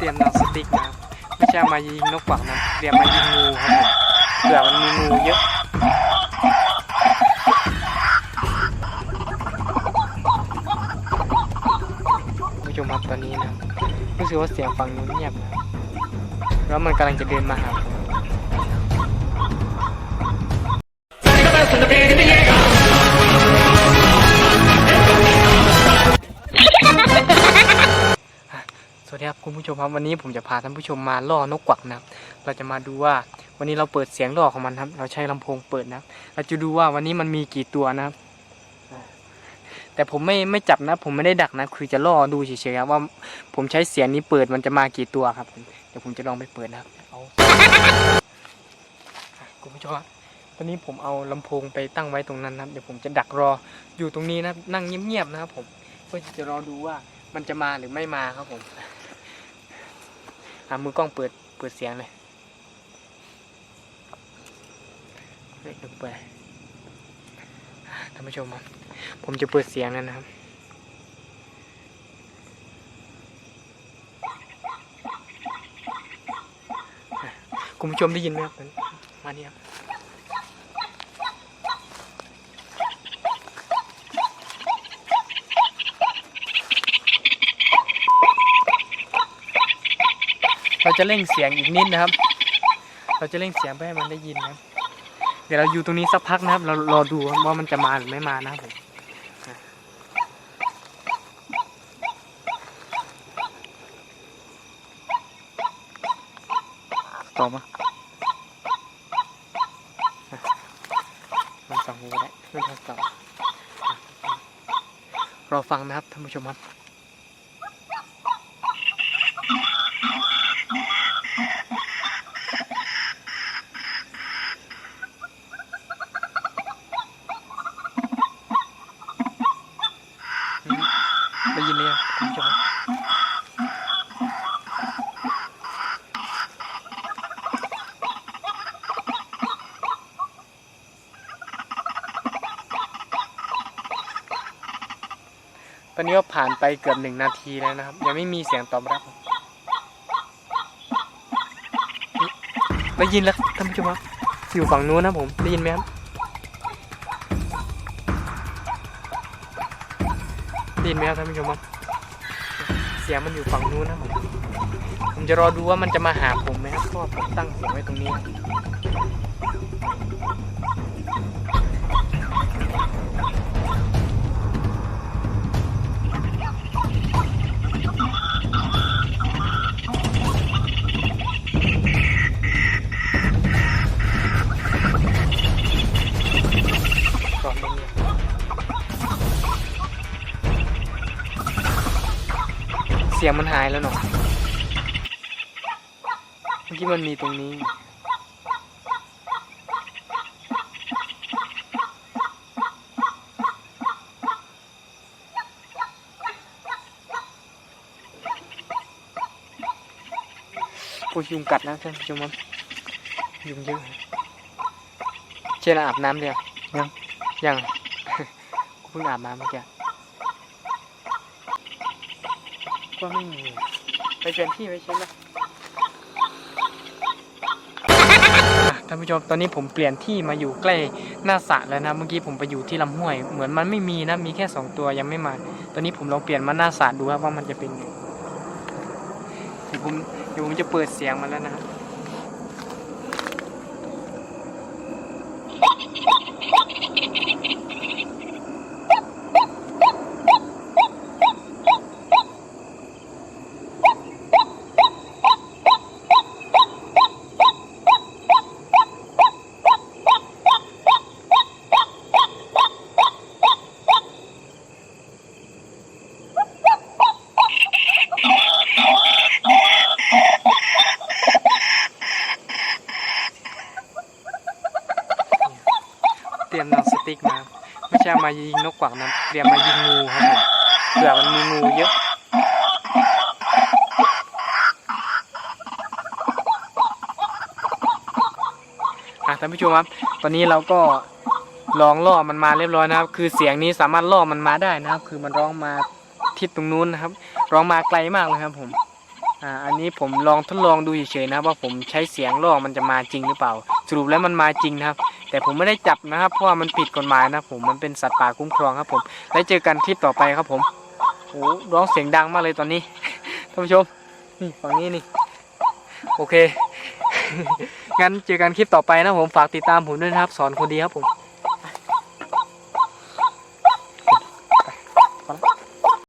เตรียมนังสติ๊กนะครับไม่ใช่มายิงนกกวักนะเตรียมมายิงงูครับผมเผื่อมันมีงูเยอะผู้ชมครับตอนนี้นะรู้สึกว่าเสียงฝั่งนู้นเงียบนะครับแล้วมันกำลังจะเดินมาหาผม ดีครับคุณผู้ชมครับวันนี้ผมจะพาท่านผู้ชมมาล่อนกกวักนะครับ เราจะมาดูว่าวันนี้เราเปิดเสียงล่อของมันครับ เราใช้ลำโพงเปิดนะเราจะดูว่าวันนี้มันมีกี่ตัวนะครับ แต่ผมไม่ไม่จับนะ ผมไม่ได้ดักนะ คือจะล่อดูเฉยๆครับว่าผมใช้เสียงนี้เปิดมันจะมากี่ตัวครับเดี๋ยวผมจะลองไปเปิดนะครับเอาคุณผู้ชมครับตอนนี้ผมเอาลำโพงไปตั้งไว้ตรงนั้นนะครับเดี๋ยวผมจะดักรออยู่ตรงนี้นะนั่งเงียบๆนะครับผมเพื่อจะรอดูว่ามันจะมาหรือไม่มาครับผม อะมือกล้องเปิดเปิดเสียงเลยเฮ้ยเดี๋ยวเปิดท่านผู้ชมครับผมจะเปิดเสียงแล้วนะครับคุณผู้ชมได้ยินไหมครับมาเนี่ค เราจะเร่งเสียงอีกนิดนะครับ เราจะเร่งเสียงเพื่อให้มันได้ยินนะเดี๋ยวเราอยู่ตรงนี้สักพักนะครับ เรารอดูว่ามันจะมาหรือไม่มานะครับผมต่อมามันฟังงูได้ไม่ต้องต่อรอฟังนะครับท่านผู้ชมครับ ได้ ยินไหมตอนนี้ก็ผ่านไปเกือบหนึ่งนาทีแล้วนะครับ ยังไม่มีเสียงตอบรับได้ยินแล้วท่านผู้ชมครับอยู่ฝั่งนู้นนะผมได้ยินไหมครับได้ยินไหมครับท่านผู้ชมครับ สียงมันอยู่ฝั่งนู้นนะผมผมจะรอดูว่ามันจะมาหาผมไหมครับเพราะผมตั้งเสียงไว้ตรงนี้ สียงมันหายแล้วเนาะเมื่อกี้มันมีตรงนี้โอ้ยยุงกัดนะท่านผู้ชมครับยุงเยอะเช่นอาบน้ำเดียวยังยังเพิ่งอาบน้ำเมื่อกี้ ก็ไม่มีไปเปลี่ยนที่ไปเช็คนะท่านผู้ชมตอนนี้ผมเปลี่ยนที่มาอยู่ใกล้หน้าสระแล้วนะเมื่อกี้ผมไปอยู่ที่ลำห้วย เหมือนมันไม่มีนะมีแค่สองตัวยังไม่มา ตอนนี้ผมลองเปลี่ยนมาหน้าสระดูครับว่ามันจะเป็นไงเดี๋ยวผมเดี๋ยวผมจะเปิดเสียงมันแล้วนะ เตรียมนังสติ๊กมาไม่ใช่มายิงนกกวักนะเตรียมมายิงงูครับผมเผื่อมันมีงูเยอะอะท่านผู้ชมครับ ตอนนี้เราก็ลองล่อมันมาเรียบร้อยนะครับ คือเสียงนี้สามารถล่อมันมาได้นะครับ คือมันร้องมาทิศตรงนู้นนะครับ ร้องมาไกลมากเลยครับผมอ่าอันนี้ผมลองทดลองดูเฉยๆนะครับว่าผมใช้เสียงล่อมันจะมาจริงหรือเปล่า สรุปแล้วมันมาจริงนะครับ แต่ผมไม่ได้จับนะครับ เพราะว่ามันผิดกฎหมายนะผมมันเป็นสัตว์ป่าคุ้มครองครับผม แล้วเจอกันคลิปต่อไปครับผมโอ้ร้องเสียงดังมากเลยตอนนี้ท่านผู้ชมนี่ฝั่งนี้นี่โอเคงั้นเจอกันคลิปต่อไปนะผมฝากติดตามผมด้วยนะครับ สอนคนดีครับผม